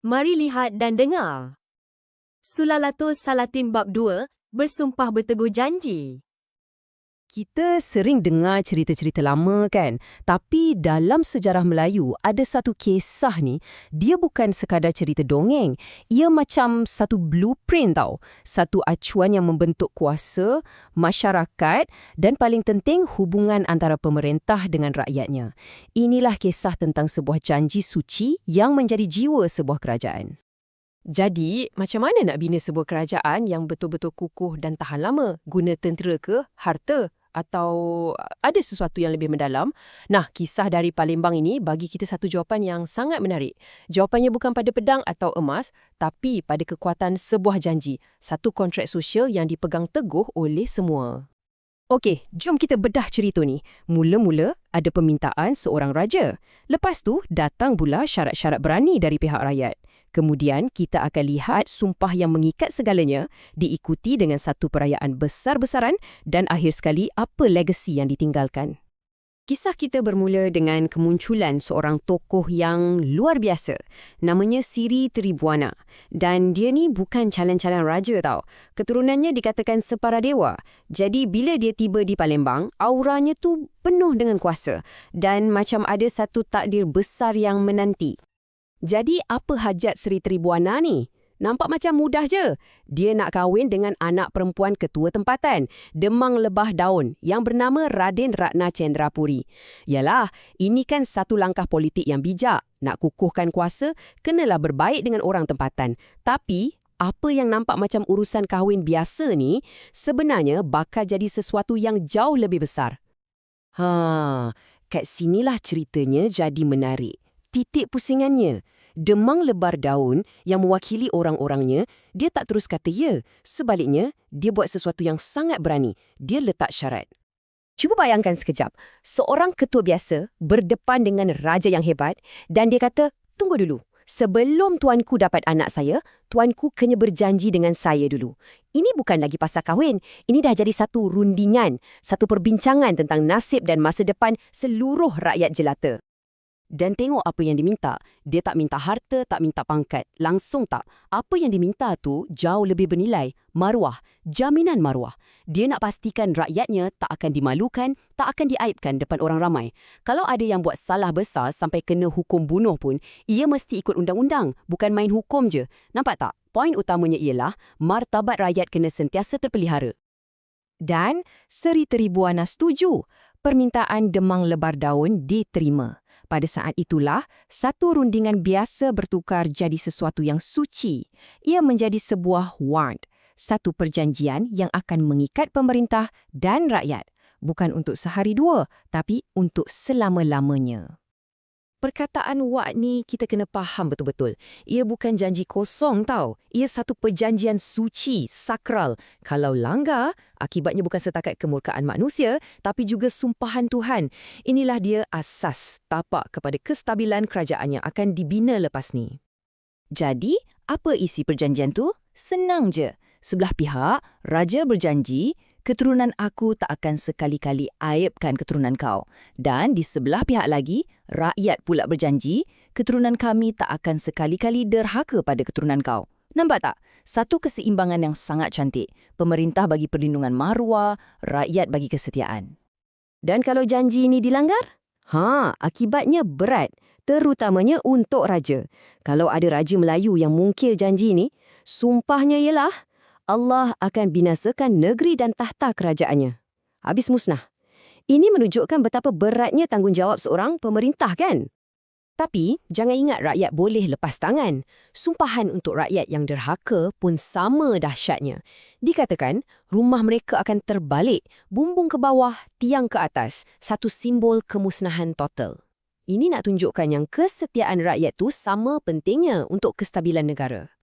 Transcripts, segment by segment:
Mari lihat dan dengar. Sulalatus Salatin Bab 2 bersumpah berteguh janji. Kita sering dengar cerita-cerita lama kan? Tapi dalam sejarah Melayu ada satu kisah ni, dia bukan sekadar cerita dongeng. Ia macam satu blueprint tau. Satu acuan yang membentuk kuasa, masyarakat dan paling penting hubungan antara pemerintah dengan rakyatnya. Inilah kisah tentang sebuah janji suci yang menjadi jiwa sebuah kerajaan. Jadi, macam mana nak bina sebuah kerajaan yang betul-betul kukuh dan tahan lama? Guna tentera ke? Harta? Atau ada sesuatu yang lebih mendalam. Nah, kisah dari Palembang ini bagi kita satu jawapan yang sangat menarik. Jawapannya bukan pada pedang atau emas, tapi pada kekuatan sebuah janji, satu kontrak sosial yang dipegang teguh oleh semua. Okey, jom kita bedah cerita ni. Mula-mula ada permintaan seorang raja. Lepas tu datang pula syarat-syarat berani dari pihak rakyat. Kemudian kita akan lihat sumpah yang mengikat segalanya diikuti dengan satu perayaan besar-besaran dan akhir sekali apa legasi yang ditinggalkan. Kisah kita bermula dengan kemunculan seorang tokoh yang luar biasa. Namanya Siri Tribuana. Dan dia ni bukan calon-calon raja tau. Keturunannya dikatakan separa dewa. Jadi bila dia tiba di Palembang, auranya tu penuh dengan kuasa. Dan macam ada satu takdir besar yang menanti. Jadi apa hajat Sri Tribuana ni? Nampak macam mudah je. Dia nak kahwin dengan anak perempuan ketua tempatan, Demang Lebah Daun, yang bernama Raden Ratna Chandrapuri. Yalah, ini kan satu langkah politik yang bijak. Nak kukuhkan kuasa, kenalah berbaik dengan orang tempatan. Tapi, apa yang nampak macam urusan kahwin biasa ni, sebenarnya bakal jadi sesuatu yang jauh lebih besar. Ha, kat sinilah ceritanya jadi menarik. Titik pusingannya demang lebar daun yang mewakili orang-orangnya, dia tak terus kata ya. Sebaliknya, dia buat sesuatu yang sangat berani. Dia letak syarat. Cuba bayangkan sekejap, seorang ketua biasa berdepan dengan raja yang hebat dan dia kata, tunggu dulu. Sebelum tuanku dapat anak saya, tuanku kena berjanji dengan saya dulu. Ini bukan lagi pasal kahwin. Ini dah jadi satu rundingan, satu perbincangan tentang nasib dan masa depan seluruh rakyat jelata. Dan tengok apa yang diminta. Dia tak minta harta, tak minta pangkat. Langsung tak. Apa yang diminta tu jauh lebih bernilai. Maruah. Jaminan maruah. Dia nak pastikan rakyatnya tak akan dimalukan, tak akan diaibkan depan orang ramai. Kalau ada yang buat salah besar sampai kena hukum bunuh pun, ia mesti ikut undang-undang. Bukan main hukum je. Nampak tak? Poin utamanya ialah martabat rakyat kena sentiasa terpelihara. Dan Seri Teribuana setuju. Permintaan demang lebar daun diterima. Pada saat itulah, satu rundingan biasa bertukar jadi sesuatu yang suci. Ia menjadi sebuah wand, satu perjanjian yang akan mengikat pemerintah dan rakyat. Bukan untuk sehari dua, tapi untuk selama-lamanya. Perkataan wak ni kita kena faham betul-betul. Ia bukan janji kosong tau. Ia satu perjanjian suci, sakral. Kalau langgar, akibatnya bukan setakat kemurkaan manusia, tapi juga sumpahan Tuhan. Inilah dia asas tapak kepada kestabilan kerajaan yang akan dibina lepas ni. Jadi, apa isi perjanjian tu? Senang je. Sebelah pihak, raja berjanji keturunan aku tak akan sekali-kali aibkan keturunan kau. Dan di sebelah pihak lagi, rakyat pula berjanji, keturunan kami tak akan sekali-kali derhaka pada keturunan kau. Nampak tak? Satu keseimbangan yang sangat cantik. Pemerintah bagi perlindungan maruah, rakyat bagi kesetiaan. Dan kalau janji ini dilanggar? Ha, akibatnya berat, terutamanya untuk raja. Kalau ada raja Melayu yang mungkil janji ini, sumpahnya ialah Allah akan binasakan negeri dan tahta kerajaannya. Habis musnah. Ini menunjukkan betapa beratnya tanggungjawab seorang pemerintah kan? Tapi, jangan ingat rakyat boleh lepas tangan. Sumpahan untuk rakyat yang derhaka pun sama dahsyatnya. Dikatakan, rumah mereka akan terbalik, bumbung ke bawah, tiang ke atas, satu simbol kemusnahan total. Ini nak tunjukkan yang kesetiaan rakyat tu sama pentingnya untuk kestabilan negara.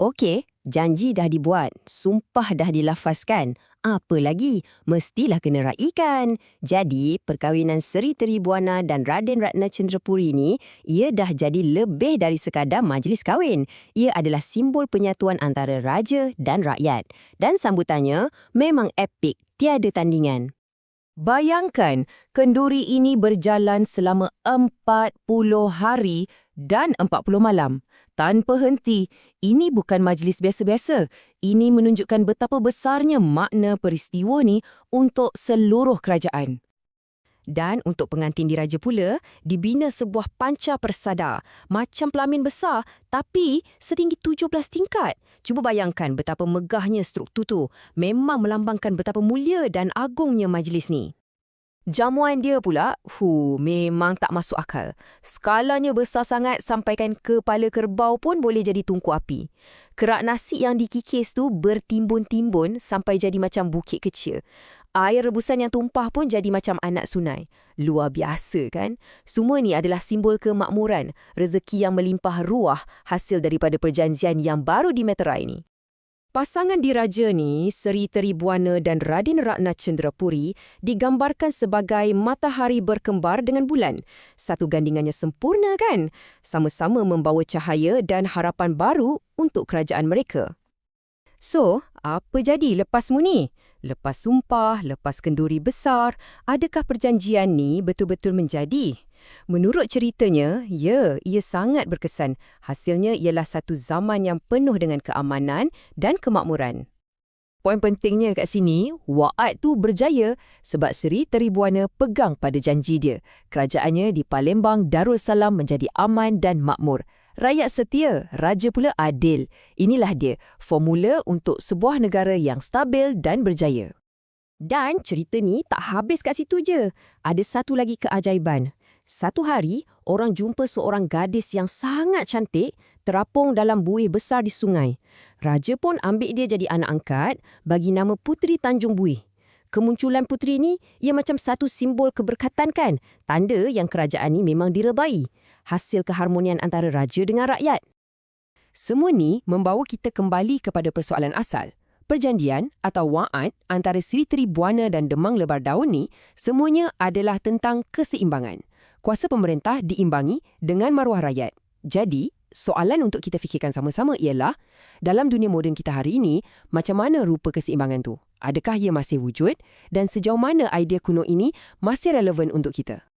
Okey, janji dah dibuat, sumpah dah dilafazkan. Apa lagi? Mestilah kena raikan. Jadi, perkahwinan Seri Teribuana dan Raden Ratna Chendrapuri ni, ia dah jadi lebih dari sekadar majlis kahwin. Ia adalah simbol penyatuan antara raja dan rakyat. Dan sambutannya memang epik, tiada tandingan. Bayangkan, kenduri ini berjalan selama 40 hari dan 40 malam. Tanpa henti, ini bukan majlis biasa-biasa. Ini menunjukkan betapa besarnya makna peristiwa ni untuk seluruh kerajaan. Dan untuk pengantin diraja pula, dibina sebuah panca persada. Macam pelamin besar, tapi setinggi 17 tingkat. Cuba bayangkan betapa megahnya struktur tu. Memang melambangkan betapa mulia dan agungnya majlis ni. Jamuan dia pula, hu, memang tak masuk akal. Skalanya besar sangat sampaikan kepala kerbau pun boleh jadi tungku api. Kerak nasi yang dikikis tu bertimbun-timbun sampai jadi macam bukit kecil. Air rebusan yang tumpah pun jadi macam anak sunai. Luar biasa kan? Semua ni adalah simbol kemakmuran, rezeki yang melimpah ruah hasil daripada perjanjian yang baru dimeterai ni. Pasangan diraja ni, Seri Teribuana dan Radin Ratna Cenderapuri, digambarkan sebagai matahari berkembar dengan bulan. Satu gandingannya sempurna kan? Sama-sama membawa cahaya dan harapan baru untuk kerajaan mereka. So, apa jadi lepas ni? Lepas sumpah, lepas kenduri besar, adakah perjanjian ni betul-betul menjadi? Menurut ceritanya, ya, ia sangat berkesan. Hasilnya ialah satu zaman yang penuh dengan keamanan dan kemakmuran. Poin pentingnya kat sini, Wa'ad tu berjaya sebab Seri Teribuana pegang pada janji dia. Kerajaannya di Palembang Darussalam menjadi aman dan makmur. Rakyat setia, raja pula adil. Inilah dia, formula untuk sebuah negara yang stabil dan berjaya. Dan cerita ni tak habis kat situ je. Ada satu lagi keajaiban. Satu hari, orang jumpa seorang gadis yang sangat cantik terapung dalam buih besar di sungai. Raja pun ambil dia jadi anak angkat bagi nama Puteri Tanjung Buih. Kemunculan puteri ni, ia macam satu simbol keberkatan kan? Tanda yang kerajaan ni memang diredai. Hasil keharmonian antara raja dengan rakyat. Semua ni membawa kita kembali kepada persoalan asal. Perjanjian atau wa'ad antara Sri Tribuana dan Demang Lebar Daun ni semuanya adalah tentang keseimbangan kuasa pemerintah diimbangi dengan maruah rakyat. Jadi, soalan untuk kita fikirkan sama-sama ialah, dalam dunia moden kita hari ini, macam mana rupa keseimbangan tu? Adakah ia masih wujud? Dan sejauh mana idea kuno ini masih relevan untuk kita?